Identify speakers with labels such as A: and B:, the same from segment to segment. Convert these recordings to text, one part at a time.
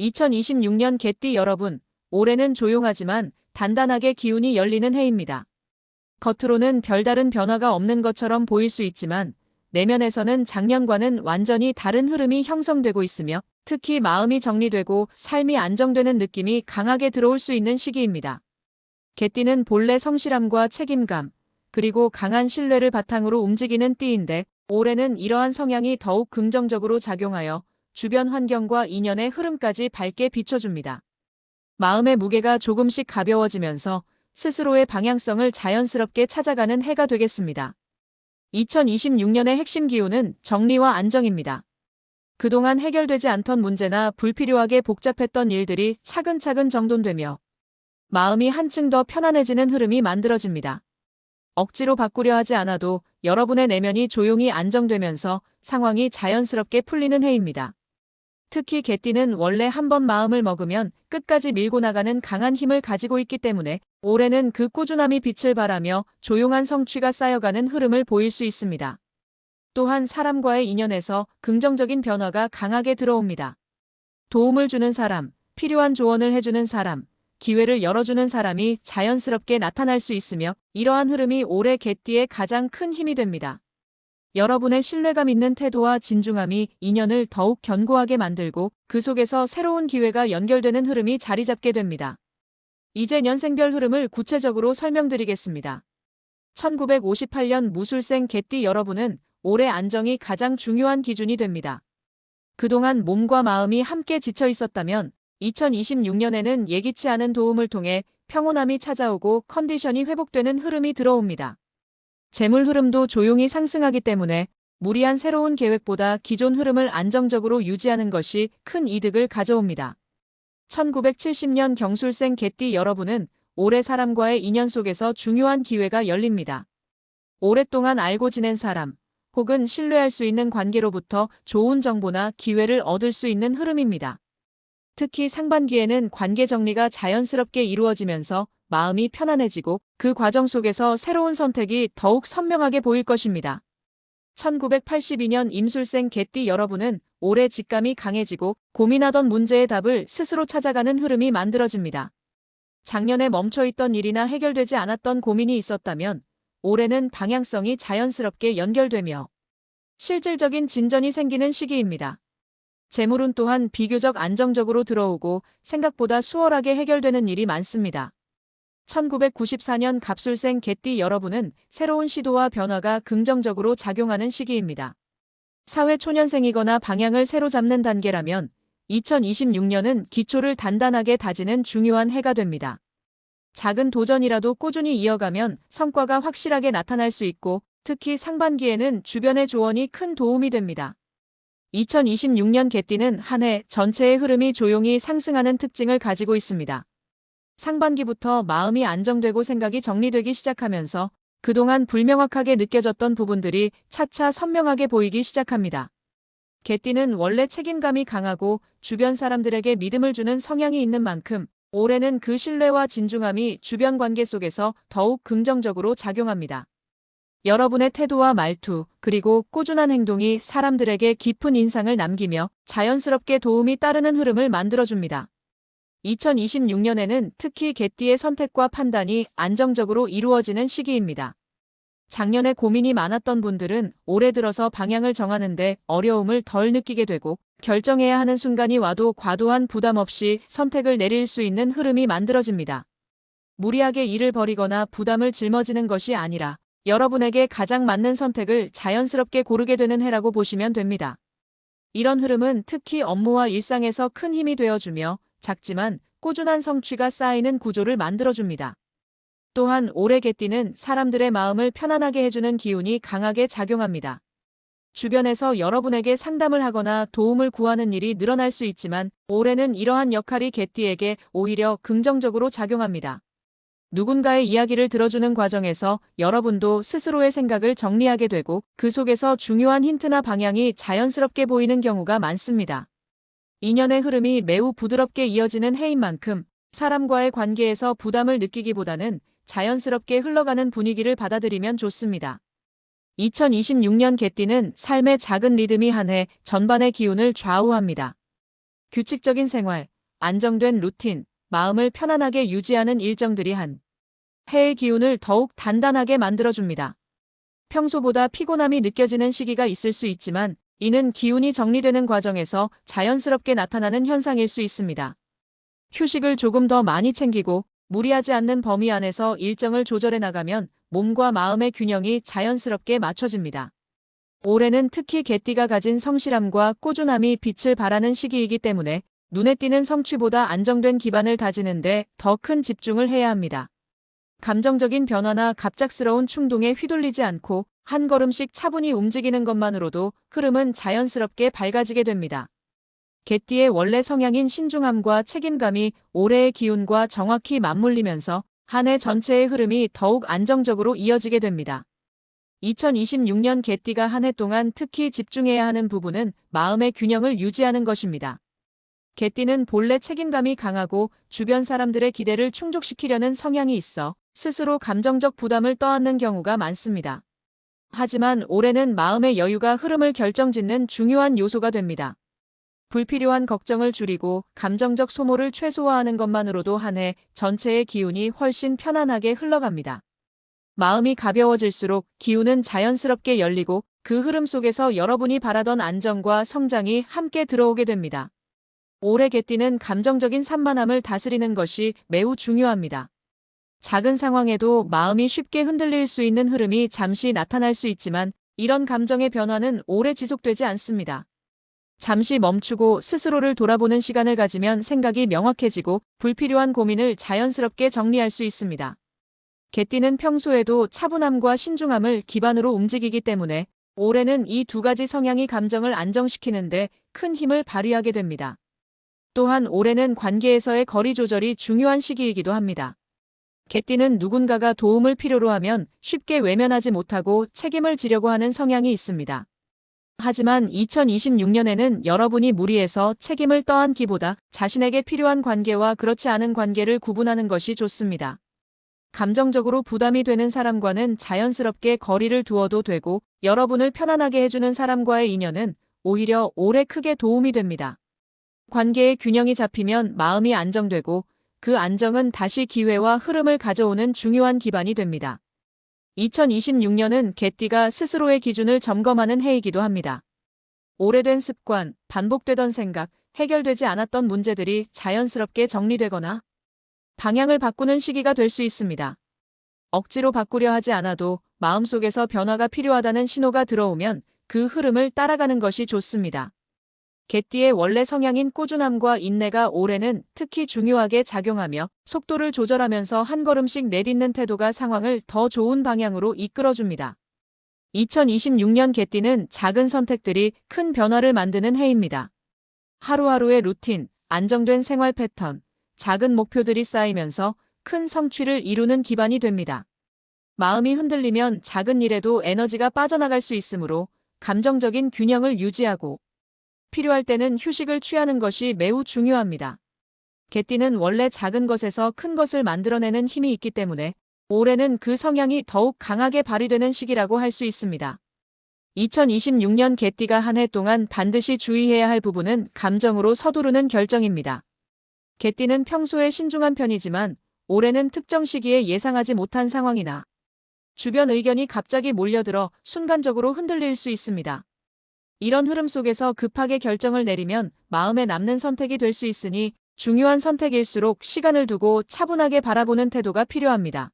A: 2026년 개띠 여러분, 올해는 조용하지만 단단하게 기운이 열리는 해입니다. 겉으로는 별다른 변화가 없는 것처럼 보일 수 있지만 내면에서는 작년과는 완전히 다른 흐름이 형성되고 있으며 특히 마음이 정리되고 삶이 안정되는 느낌이 강하게 들어올 수 있는 시기입니다. 개띠는 본래 성실함과 책임감, 그리고 강한 신뢰를 바탕으로 움직이는 띠인데 올해는 이러한 성향이 더욱 긍정적으로 작용하여 주변 환경과 인연의 흐름까지 밝게 비춰줍니다. 마음의 무게가 조금씩 가벼워지면서 스스로의 방향성을 자연스럽게 찾아가는 해가 되겠습니다. 2026년의 핵심 기운은 정리와 안정입니다. 그동안 해결되지 않던 문제나 불필요하게 복잡했던 일들이 차근차근 정돈되며 마음이 한층 더 편안해지는 흐름이 만들어집니다. 억지로 바꾸려 하지 않아도 여러분의 내면이 조용히 안정되면서 상황이 자연스럽게 풀리는 해입니다. 특히 개띠는 원래 한 번 마음을 먹으면 끝까지 밀고 나가는 강한 힘을 가지고 있기 때문에 올해는 그 꾸준함이 빛을 발하며 조용한 성취가 쌓여가는 흐름을 보일 수 있습니다. 또한 사람과의 인연에서 긍정적인 변화가 강하게 들어옵니다. 도움을 주는 사람, 필요한 조언을 해주는 사람, 기회를 열어주는 사람이 자연스럽게 나타날 수 있으며 이러한 흐름이 올해 개띠의 가장 큰 힘이 됩니다. 여러분의 신뢰감 있는 태도와 진중함이 인연을 더욱 견고하게 만들고 그 속에서 새로운 기회가 연결되는 흐름이 자리 잡게 됩니다. 이제 년생별 흐름을 구체적으로 설명드리겠습니다. 1958년 무술생 개띠 여러분은 올해 안정이 가장 중요한 기준이 됩니다. 그동안 몸과 마음이 함께 지쳐 있었다면 2026년에는 예기치 않은 도움을 통해 평온함이 찾아오고 컨디션이 회복되는 흐름이 들어옵니다. 재물 흐름도 조용히 상승하기 때문에 무리한 새로운 계획보다 기존 흐름을 안정적으로 유지하는 것이 큰 이득을 가져옵니다. 1970년 경술생 개띠 여러분은 올해 사람과의 인연 속에서 중요한 기회가 열립니다. 오랫동안 알고 지낸 사람, 혹은 신뢰할 수 있는 관계로부터 좋은 정보나 기회를 얻을 수 있는 흐름입니다. 특히 상반기에는 관계 정리가 자연스럽게 이루어지면서 마음이 편안해지고 그 과정 속에서 새로운 선택이 더욱 선명하게 보일 것입니다. 1982년 임술생 개띠 여러분은 올해 직감이 강해지고 고민하던 문제의 답을 스스로 찾아가는 흐름이 만들어집니다. 작년에 멈춰있던 일이나 해결되지 않았던 고민이 있었다면 올해는 방향성이 자연스럽게 연결되며 실질적인 진전이 생기는 시기입니다. 재물은 또한 비교적 안정적으로 들어오고 생각보다 수월하게 해결되는 일이 많습니다. 1994년 갑술생 개띠 여러분은 새로운 시도와 변화가 긍정적으로 작용하는 시기입니다. 사회 초년생이거나 방향을 새로 잡는 단계라면 2026년은 기초를 단단하게 다지는 중요한 해가 됩니다. 작은 도전이라도 꾸준히 이어가면 성과가 확실하게 나타날 수 있고 특히 상반기에는 주변의 조언이 큰 도움이 됩니다. 2026년 개띠는 한 해 전체의 흐름이 조용히 상승하는 특징을 가지고 있습니다. 상반기부터 마음이 안정되고 생각이 정리되기 시작하면서 그동안 불명확하게 느껴졌던 부분들이 차차 선명하게 보이기 시작합니다. 개띠는 원래 책임감이 강하고 주변 사람들에게 믿음을 주는 성향이 있는 만큼 올해는 그 신뢰와 진중함이 주변 관계 속에서 더욱 긍정적으로 작용합니다. 여러분의 태도와 말투, 그리고 꾸준한 행동이 사람들에게 깊은 인상을 남기며 자연스럽게 도움이 따르는 흐름을 만들어줍니다. 2026년에는 특히 개띠의 선택과 판단이 안정적으로 이루어지는 시기입니다. 작년에 고민이 많았던 분들은 올해 들어서 방향을 정하는데 어려움을 덜 느끼게 되고 결정해야 하는 순간이 와도 과도한 부담 없이 선택을 내릴 수 있는 흐름이 만들어집니다. 무리하게 일을 벌이거나 부담을 짊어지는 것이 아니라 여러분에게 가장 맞는 선택을 자연스럽게 고르게 되는 해라고 보시면 됩니다. 이런 흐름은 특히 업무와 일상에서 큰 힘이 되어주며 작지만 꾸준한 성취가 쌓이는 구조를 만들어줍니다. 또한 올해 개띠는 사람들의 마음을 편안하게 해주는 기운이 강하게 작용합니다. 주변에서 여러분에게 상담을 하거나 도움을 구하는 일이 늘어날 수 있지만 올해는 이러한 역할이 개띠에게 오히려 긍정적으로 작용합니다. 누군가의 이야기를 들어주는 과정에서 여러분도 스스로의 생각을 정리하게 되고 그 속에서 중요한 힌트나 방향이 자연스럽게 보이는 경우가 많습니다. 인연의 흐름이 매우 부드럽게 이어지는 해인 만큼 사람과의 관계에서 부담을 느끼기보다는 자연스럽게 흘러가는 분위기를 받아들이면 좋습니다. 2026년 개띠는 삶의 작은 리듬이 한 해 전반의 기운을 좌우합니다. 규칙적인 생활, 안정된 루틴, 마음을 편안하게 유지하는 일정들이 한 해의 기운을 더욱 단단하게 만들어줍니다. 평소보다 피곤함이 느껴지는 시기가 있을 수 있지만 이는 기운이 정리되는 과정에서 자연스럽게 나타나는 현상일 수 있습니다. 휴식을 조금 더 많이 챙기고 무리하지 않는 범위 안에서 일정을 조절해 나가면 몸과 마음의 균형이 자연스럽게 맞춰집니다. 올해는 특히 개띠가 가진 성실함과 꾸준함이 빛을 발하는 시기이기 때문에 눈에 띄는 성취보다 안정된 기반을 다지는데 더 큰 집중을 해야 합니다. 감정적인 변화나 갑작스러운 충동에 휘둘리지 않고 한 걸음씩 차분히 움직이는 것만으로도 흐름은 자연스럽게 밝아지게 됩니다. 개띠의 원래 성향인 신중함과 책임감이 올해의 기운과 정확히 맞물리면서 한 해 전체의 흐름이 더욱 안정적으로 이어지게 됩니다. 2026년 개띠가 한 해 동안 특히 집중해야 하는 부분은 마음의 균형을 유지하는 것입니다. 개띠는 본래 책임감이 강하고 주변 사람들의 기대를 충족시키려는 성향이 있어 스스로 감정적 부담을 떠안는 경우가 많습니다. 하지만 올해는 마음의 여유가 흐름을 결정짓는 중요한 요소가 됩니다. 불필요한 걱정을 줄이고 감정적 소모를 최소화하는 것만으로도 한 해 전체의 기운이 훨씬 편안하게 흘러갑니다. 마음이 가벼워질수록 기운은 자연스럽게 열리고 그 흐름 속에서 여러분이 바라던 안정과 성장이 함께 들어오게 됩니다. 올해 개띠는 감정적인 산만함을 다스리는 것이 매우 중요합니다. 작은 상황에도 마음이 쉽게 흔들릴 수 있는 흐름이 잠시 나타날 수 있지만 이런 감정의 변화는 오래 지속되지 않습니다. 잠시 멈추고 스스로를 돌아보는 시간을 가지면 생각이 명확해지고 불필요한 고민을 자연스럽게 정리할 수 있습니다. 개띠는 평소에도 차분함과 신중함을 기반으로 움직이기 때문에 올해는 이 두 가지 성향이 감정을 안정시키는데 큰 힘을 발휘하게 됩니다. 또한 올해는 관계에서의 거리 조절이 중요한 시기이기도 합니다. 개띠는 누군가가 도움을 필요로 하면 쉽게 외면하지 못하고 책임을 지려고 하는 성향이 있습니다. 하지만 2026년에는 여러분이 무리해서 책임을 떠안기보다 자신에게 필요한 관계와 그렇지 않은 관계를 구분하는 것이 좋습니다. 감정적으로 부담이 되는 사람과는 자연스럽게 거리를 두어도 되고 여러분을 편안하게 해주는 사람과의 인연은 오히려 오래 크게 도움이 됩니다. 관계의 균형이 잡히면 마음이 안정되고 그 안정은 다시 기회와 흐름을 가져오는 중요한 기반이 됩니다. 2026년은 개띠가 스스로의 기준을 점검하는 해이기도 합니다. 오래된 습관, 반복되던 생각, 해결되지 않았던 문제들이 자연스럽게 정리되거나 방향을 바꾸는 시기가 될 수 있습니다. 억지로 바꾸려 하지 않아도 마음속에서 변화가 필요하다는 신호가 들어오면 그 흐름을 따라가는 것이 좋습니다. 개띠의 원래 성향인 꾸준함과 인내가 올해는 특히 중요하게 작용하며 속도를 조절하면서 한 걸음씩 내딛는 태도가 상황을 더 좋은 방향으로 이끌어줍니다. 2026년 개띠는 작은 선택들이 큰 변화를 만드는 해입니다. 하루하루의 루틴, 안정된 생활 패턴, 작은 목표들이 쌓이면서 큰 성취를 이루는 기반이 됩니다. 마음이 흔들리면 작은 일에도 에너지가 빠져나갈 수 있으므로 감정적인 균형을 유지하고 필요할 때는 휴식을 취하는 것이 매우 중요합니다. 개띠는 원래 작은 것에서 큰 것을 만들어내는 힘이 있기 때문에 올해는 그 성향이 더욱 강하게 발휘되는 시기라고 할 수 있습니다. 2026년 개띠가 한 해 동안 반드시 주의해야 할 부분은 감정으로 서두르는 결정입니다. 개띠는 평소에 신중한 편이지만 올해는 특정 시기에 예상하지 못한 상황이나 주변 의견이 갑자기 몰려들어 순간적으로 흔들릴 수 있습니다. 이런 흐름 속에서 급하게 결정을 내리면 마음에 남는 선택이 될 수 있으니 중요한 선택일수록 시간을 두고 차분하게 바라보는 태도가 필요합니다.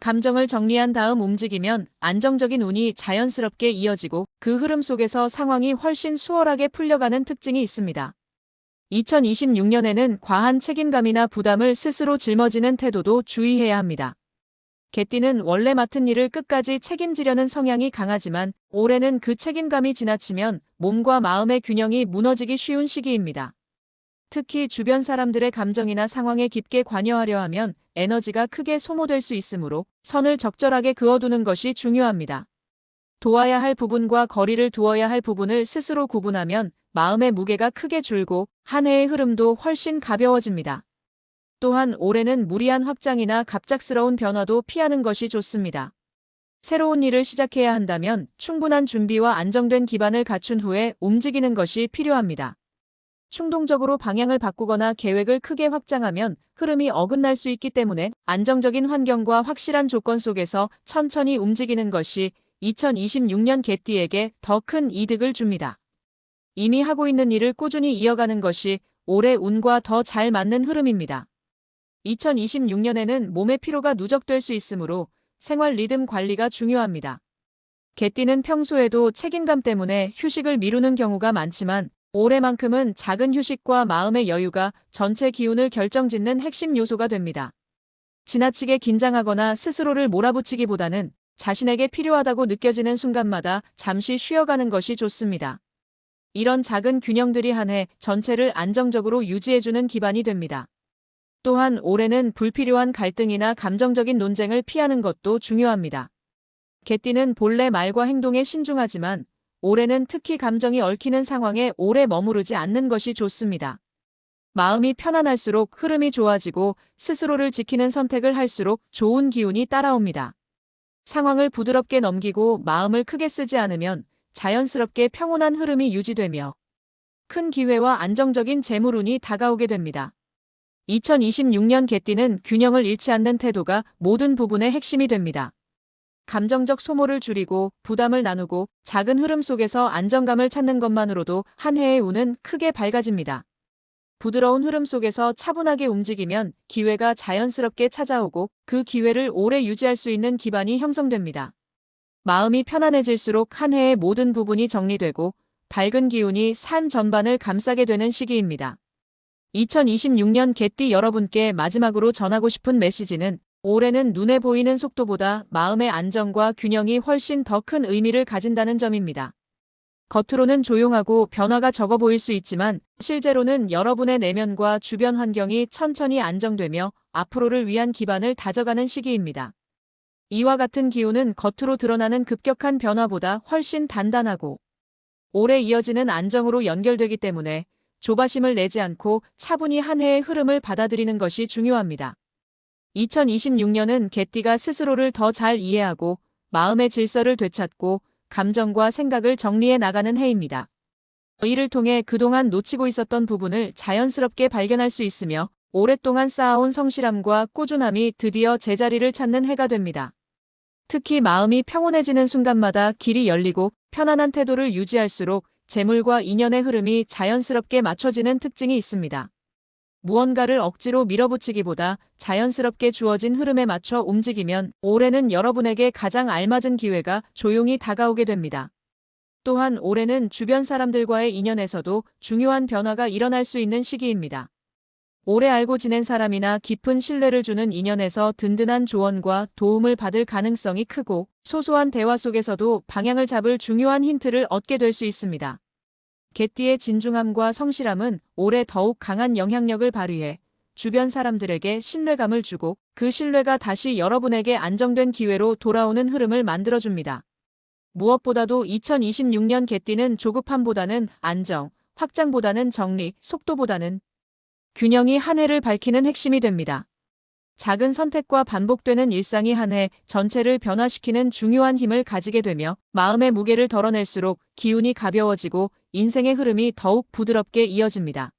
A: 감정을 정리한 다음 움직이면 안정적인 운이 자연스럽게 이어지고 그 흐름 속에서 상황이 훨씬 수월하게 풀려가는 특징이 있습니다. 2026년에는 과한 책임감이나 부담을 스스로 짊어지는 태도도 주의해야 합니다. 개띠는 원래 맡은 일을 끝까지 책임지려는 성향이 강하지만 올해는 그 책임감이 지나치면 몸과 마음의 균형이 무너지기 쉬운 시기입니다. 특히 주변 사람들의 감정이나 상황에 깊게 관여하려 하면 에너지가 크게 소모될 수 있으므로 선을 적절하게 그어두는 것이 중요합니다. 도와야 할 부분과 거리를 두어야 할 부분을 스스로 구분하면 마음의 무게가 크게 줄고 한 해의 흐름도 훨씬 가벼워집니다. 또한 올해는 무리한 확장이나 갑작스러운 변화도 피하는 것이 좋습니다. 새로운 일을 시작해야 한다면 충분한 준비와 안정된 기반을 갖춘 후에 움직이는 것이 필요합니다. 충동적으로 방향을 바꾸거나 계획을 크게 확장하면 흐름이 어긋날 수 있기 때문에 안정적인 환경과 확실한 조건 속에서 천천히 움직이는 것이 2026년 개띠에게 더 큰 이득을 줍니다. 이미 하고 있는 일을 꾸준히 이어가는 것이 올해 운과 더 잘 맞는 흐름입니다. 2026년에는 몸의 피로가 누적될 수 있으므로 생활 리듬 관리가 중요합니다. 개띠는 평소에도 책임감 때문에 휴식을 미루는 경우가 많지만 올해만큼은 작은 휴식과 마음의 여유가 전체 기운을 결정짓는 핵심 요소가 됩니다. 지나치게 긴장하거나 스스로를 몰아붙이기보다는 자신에게 필요하다고 느껴지는 순간마다 잠시 쉬어가는 것이 좋습니다. 이런 작은 균형들이 한 해 전체를 안정적으로 유지해주는 기반이 됩니다. 또한 올해는 불필요한 갈등이나 감정적인 논쟁을 피하는 것도 중요합니다. 개띠는 본래 말과 행동에 신중하지만 올해는 특히 감정이 얽히는 상황에 오래 머무르지 않는 것이 좋습니다. 마음이 편안할수록 흐름이 좋아지고 스스로를 지키는 선택을 할수록 좋은 기운이 따라옵니다. 상황을 부드럽게 넘기고 마음을 크게 쓰지 않으면 자연스럽게 평온한 흐름이 유지되며 큰 기회와 안정적인 재물운이 다가오게 됩니다. 2026년 개띠는 균형을 잃지 않는 태도가 모든 부분의 핵심이 됩니다. 감정적 소모를 줄이고 부담을 나누고 작은 흐름 속에서 안정감을 찾는 것만으로도 한 해의 운은 크게 밝아집니다. 부드러운 흐름 속에서 차분하게 움직이면 기회가 자연스럽게 찾아오고 그 기회를 오래 유지할 수 있는 기반이 형성됩니다. 마음이 편안해질수록 한 해의 모든 부분이 정리되고 밝은 기운이 삶 전반을 감싸게 되는 시기입니다. 2026년 개띠 여러분께 마지막으로 전하고 싶은 메시지는 올해는 눈에 보이는 속도보다 마음의 안정과 균형이 훨씬 더 큰 의미를 가진다는 점입니다. 겉으로는 조용하고 변화가 적어 보일 수 있지만 실제로는 여러분의 내면과 주변 환경이 천천히 안정되며 앞으로를 위한 기반을 다져가는 시기입니다. 이와 같은 기운은 겉으로 드러나는 급격한 변화보다 훨씬 단단하고 오래 이어지는 안정으로 연결되기 때문에 조바심을 내지 않고 차분히 한 해의 흐름을 받아들이는 것이 중요합니다. 2026년은 개띠가 스스로를 더 잘 이해하고 마음의 질서를 되찾고 감정과 생각을 정리해 나가는 해입니다. 이를 통해 그동안 놓치고 있었던 부분을 자연스럽게 발견할 수 있으며 오랫동안 쌓아온 성실함과 꾸준함이 드디어 제자리를 찾는 해가 됩니다. 특히 마음이 평온해지는 순간마다 길이 열리고 편안한 태도를 유지할수록 재물과 인연의 흐름이 자연스럽게 맞춰지는 특징이 있습니다. 무언가를 억지로 밀어붙이기보다 자연스럽게 주어진 흐름에 맞춰 움직이면 올해는 여러분에게 가장 알맞은 기회가 조용히 다가오게 됩니다. 또한 올해는 주변 사람들과의 인연에서도 중요한 변화가 일어날 수 있는 시기입니다. 오래 알고 지낸 사람이나 깊은 신뢰를 주는 인연에서 든든한 조언과 도움을 받을 가능성이 크고 소소한 대화 속에서도 방향을 잡을 중요한 힌트를 얻게 될 수 있습니다. 개띠의 진중함과 성실함은 올해 더욱 강한 영향력을 발휘해 주변 사람들에게 신뢰감을 주고 그 신뢰가 다시 여러분에게 안정된 기회로 돌아오는 흐름을 만들어줍니다. 무엇보다도 2026년 개띠는 조급함보다는 안정, 확장보다는 정리, 속도보다는 균형이 한 해를 밝히는 핵심이 됩니다. 작은 선택과 반복되는 일상이 한 해 전체를 변화시키는 중요한 힘을 가지게 되며 마음의 무게를 덜어낼수록 기운이 가벼워지고 인생의 흐름이 더욱 부드럽게 이어집니다.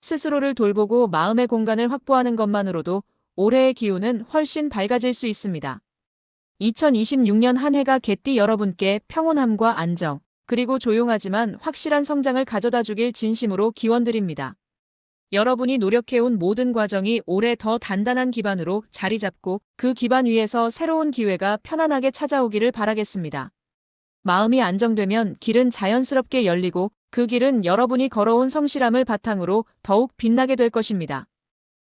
A: 스스로를 돌보고 마음의 공간을 확보하는 것만으로도 올해의 기운은 훨씬 밝아질 수 있습니다. 2026년 한 해가 개띠 여러분께 평온함과 안정, 그리고 조용하지만 확실한 성장을 가져다 주길 진심으로 기원드립니다. 여러분이 노력해온 모든 과정이 올해 더 단단한 기반으로 자리 잡고 그 기반 위에서 새로운 기회가 편안하게 찾아오기를 바라겠습니다. 마음이 안정되면 길은 자연스럽게 열리고 그 길은 여러분이 걸어온 성실함을 바탕으로 더욱 빛나게 될 것입니다.